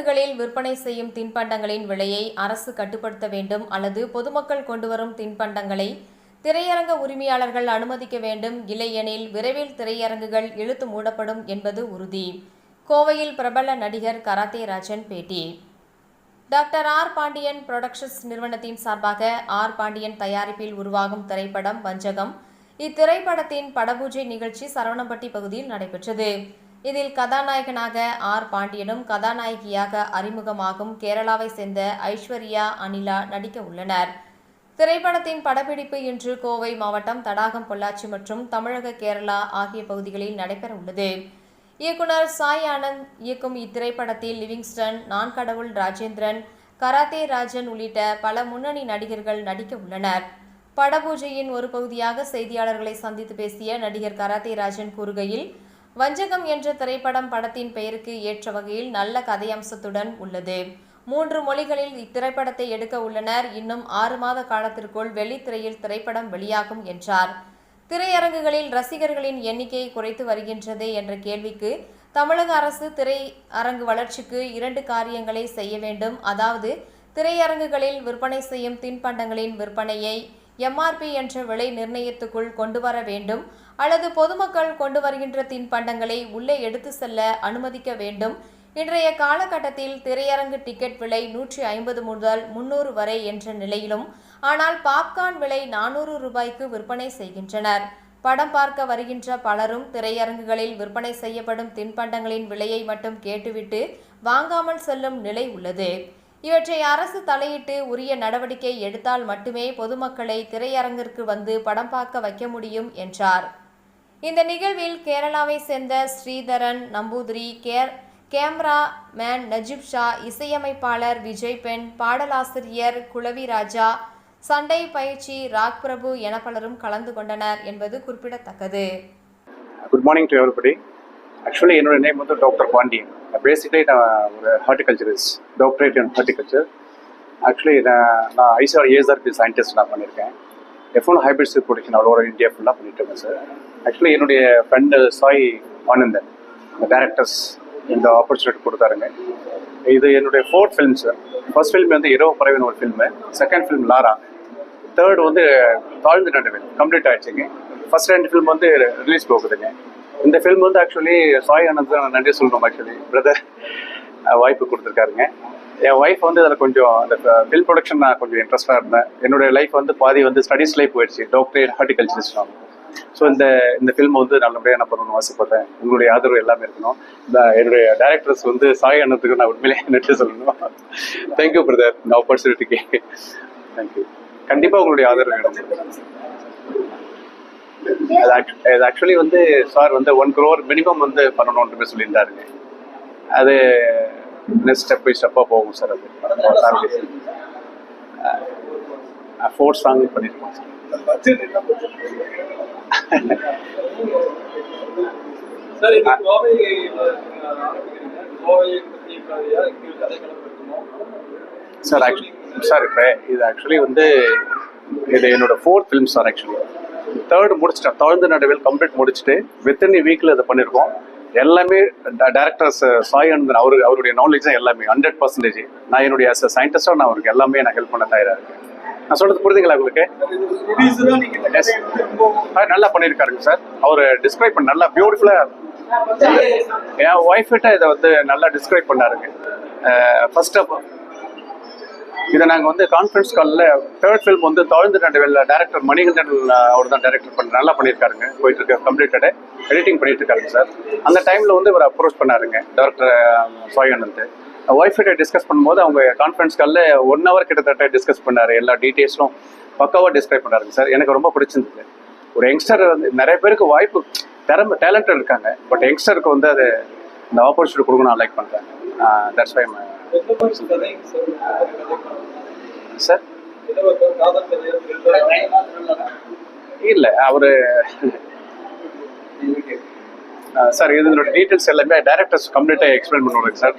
திரையரங்குகளில் விற்பனை செய்யும் தின்பண்டங்களின் விலையை அரசு கட்டுப்படுத்த வேண்டும் அல்லது பொதுமக்கள் கொண்டுவரும் தின்பண்டங்களை திரையரங்க உரிமையாளர்கள் அனுமதிக்க வேண்டும். இல்லையெனில் விரைவில் திரையரங்குகள் இழுத்து மூடப்படும் என்பது உறுதி. கோவையில் பிரபல நடிகர் கராத்தே ராஜன் பேட்டி. டாக்டர் ஆர் பாண்டியன் புரொடக்ஷன்ஸ் நிறுவனத்தின் சார்பாக ஆர் பாண்டியன் தயாரிப்பில் உருவாகும் திரைப்படம் வஞ்சகம். இத்திரைப்படத்தின் படபூஜை நிகழ்ச்சி சரவணம்பட்டி பகுதியில் நடைபெற்றது. இதில் கதாநாயகனாக ஆர் பாண்டியனும் கதாநாயகியாக அறிமுகமாகும் கேரளாவை சேர்ந்த ஐஸ்வர்யா அனிலா நடிக்க உள்ளனர். திரைப்படத்தின் படப்பிடிப்பு இன்று கோவை மாவட்டம் தடாகம் பொள்ளாச்சி மற்றும் தமிழக கேரளா ஆகிய பகுதிகளில் நடைபெற உள்ளது. இயக்குனர் சாய் ஆனந்த் இயக்கும் இத்திரைப்படத்தில் லிவிங்ஸ்டன் நான் கடவுள் ராஜேந்திரன் கராத்தே ராஜன் உள்ளிட்ட பல முன்னணி நடிகர்கள் நடிக்க உள்ளனர். படபூஜையின் ஒரு பகுதியாக செய்தியாளர்களை சந்தித்து பேசிய நடிகர் கராத்தே ராஜன் கூறுகையில் வஞ்சகம் என்ற திரைப்படம் படத்தின் பெயருக்கு ஏற்ற வகையில் நல்ல கதையம்சத்துடன் உள்ளது. மூன்று மொழிகளில் இத்திரைப்படத்தை எடுக்க உள்ளனர். இன்னும் ஆறு மாத காலத்திற்குள் வெள்ளித்திரையில் திரைப்படம் வெளியாகும் என்றார். திரையரங்குகளில் ரசிகர்களின் எண்ணிக்கையை குறைத்து வருகின்றது என்ற கேள்விக்கு தமிழக அரசு திரையரங்கு வளர்ச்சிக்கு இரண்டு காரியங்களை செய்ய வேண்டும். அதாவது திரையரங்குகளில் விற்பனை செய்யும் தின்பண்டங்களின் விற்பனையை எம்ஆர்பி என்ற விலை நிர்ணயத்துக்குள் கொண்டு வர வேண்டும். அல்லது பொதுமக்கள் கொண்டு வருகின்ற தின்பண்டங்களை உள்ளே எடுத்து செல்ல அனுமதிக்க வேண்டும். இன்றைய காலகட்டத்தில் திரையரங்கு டிக்கெட் விலை நூற்றி ஐம்பது முதல் முன்னூறு வரை என்ற நிலையிலும் ஆனால் பாப்கார்ன் விலை நானூறு ரூபாய்க்கு விற்பனை செய்கின்றனர். படம் பார்க்க வருகின்ற பலரும் திரையரங்குகளில் விற்பனை செய்யப்படும் தின்பண்டங்களின் விலையை மட்டும் கேட்டுவிட்டு வாங்காமல் செல்லும் நிலை உள்ளது. இவற்றை அரசு தலையிட்டு உரிய நடவடிக்கை எடுத்தால் மட்டுமே பொதுமக்களை திரையரங்கிற்கு வந்து படம் பார்க்க வைக்க முடியும் என்றார். இந்த நிகழ்வில் கேரளாவை சேர்ந்த ஸ்ரீதரன் நம்பூதிரி கேர் கேமரா மேன் நஜீப் ஷா இசையமைப்பாளர் விஜய் பெண் பாடலாசிரியர் குளவி ராஜா சண்டை பயிற்சி ராக் பிரபு என பலரும் கலந்து கொண்டனர் என்பது குறிப்பிடத்தக்கது. Good morning to everybody actually என்னோட நேம் வந்து டாக்டர் பாண்டியன் பேசிக்கலி நான் ஒரு horticulturist doctorate in horticulture actually நான் நான் ஐசிஆர் ஏஎஸ்ஆர்பி சயின்டிஸ்ட் நான் பண்ணியிருக்கேன் F one hybrid seed production அவ்வளோ இந்தியா ஃபுல்லாக பண்ணிட்டு இருக்கேன் சார் ஆக்சுவலி என்னுடைய ஃப்ரெண்டு சாய் ஆனந்தன் டேரக்டர்ஸ் இந்த ஆப்பர்ச்சுனிட்டி கொடுத்தாருங்க. இது என்னுடைய fourth film sir first film வந்து இரவு பறவைன்னு ஒரு film second film Lara third வந்து தாழ்ந்து நடுவில் கம்ப்ளீட் ஆயிடுச்சுங்க. ஃபர்ஸ்ட் ரெண்டு ஃபிலிம் வந்து ரிலீஸ் போகுதுங்க. இந்த ஃபிலிம் வந்து ஆக்சுவலி சாய் ஆனந்த் நான் நன்றி சொல்லணும் ஆக்சுவலி பிரதர் வாய்ப்பு கொடுத்துருக்காருங்க. என் ஒய்ஃப் வந்து அதில் கொஞ்சம் அந்த ஃபில்ம் ப்ரொடக்ஷன் நான் கொஞ்சம் இன்ட்ரெஸ்டாக இருந்தேன். என்னுடைய லைஃப் வந்து பாதி வந்து ஸ்டடீஸ்லேயே போயிடுச்சு. டாக்டரேட் ஹார்டிகல்ச்சரிஸ்ட் ஸோ இந்த இந்த ஃபில்ம் வந்து நல்லபடியாக நான் பண்ணணும்னு ஆசைப்பட்றேன். உங்களுடைய ஆதரவு எல்லாமே இருக்கணும். இந்த என்னுடைய டேரக்டர்ஸ் வந்து சாய் அண்ணத்துக்கு நான் உண்மையிலே நன்றி சொல்லணும். தேங்க்யூ பிரதர் இந்த ஆப்பர்ச்சுனிட்டிக்கு தேங்க்யூ கண்டிப்பாக உங்களுடைய ஆதரவு வேணும். அது ஆக்சுவலி வந்து சார் வந்து ஒன் க்ரோர் மினிமம் வந்து பண்ணணுன்ற சொல்லியிருந்தாருங்க அது நெக்ஸ்ட் ஸ்டெப் பை ஸ்டெப்பாக போகும் சார் அது. ஃபோர் சாங் பண்ணியிருக்கோம் சார் சார் சார் இப்போ இது ஆக்சுவலி வந்து இது என்னோட fourth film sir actually third முடிச்சிட்டேன். தகுந்த நடுவில் கம்ப்ளீட் முடிச்சுட்டு வித்தின் வீக்கில் இதை பண்ணியிருக்கோம் எல்லாமே டேரக்டர்ஸ் சாய் அனந்தன் அவரு அவருடைய நாலேஜ் தான் எல்லாமே. ஹண்ட்ரட் பர்சன்டேஜ் நான் என்னுடைய அஸ் சயின்டிஸ்டாக நான் அவருக்கு எல்லாமே நான் ஹெல்ப் பண்ண தயாராக இருக்கேன். நான் சொல்றது புரியுதுங்களா உங்களுக்கு? ஆ, நல்லா பண்ணியிருக்காருங்க சார். அவர் டிஸ்கிரைப் பண்ண நல்லா பியூட்டிஃபுல்லாக என் ஒய்ஃபிட்ட இதை வந்து நல்லா டிஸ்கிரைப் பண்ணாருங்க. ஃபர்ஸ்ட் ஆஃப் இதை நாங்கள் வந்து கான்ஃபரன்ஸ் காலில் தேர்ட் ஃபிலிம் வந்து தாழ்ந்து நடுவில் டேரக்டர் மணிகண்டன் அவர் தான் டேரக்டர் பண்ண நல்லா பண்ணியிருக்காருங்க. போயிட்டு இருக்க கம்ப்ளீட்டடு எடிட்டிங் பண்ணிட்டு இருக்காருங்க சார் அந்த டைமில் வந்து இவர் அப்ரோச் பண்ணாருங்க டேரக்டர் சாயானந்த் ஒய்ஃப் டிஸ்கஸ் பண்ணும்போது அவங்க கான்ஃபரன்ஸ் காலில் ஒன் ஹவர் கிட்டத்தட்ட டிஸ்கஸ் பண்ணாரு. எல்லா டீட்டெயில்ஸும் பக்காவாக டிஸ்கிரைப் பண்ணாருங்க சார் எனக்கு ரொம்ப பிடிச்சிருந்தது. ஒரு யங்ஸ்டர் வந்து நிறைய பேருக்கு வாய்ப்பு திறமை டேலண்டட் இருக்காங்க. பட் யங்ஸ்டருக்கு வந்து அது இந்த ஆப்பர்ச்சுனிட்டி கொடுக்கணும் நான் லைக் பண்ணுறேன் தட்ஸ் வை சார்? சார் இல்லை அவர் சார் இதனோட டீட்டெயில்ஸ் எல்லாமே டைரக்டர்ஸ் கம்ப்ளீட்டாக எக்ஸ்பிளைன் பண்ணுவாங்க சார்.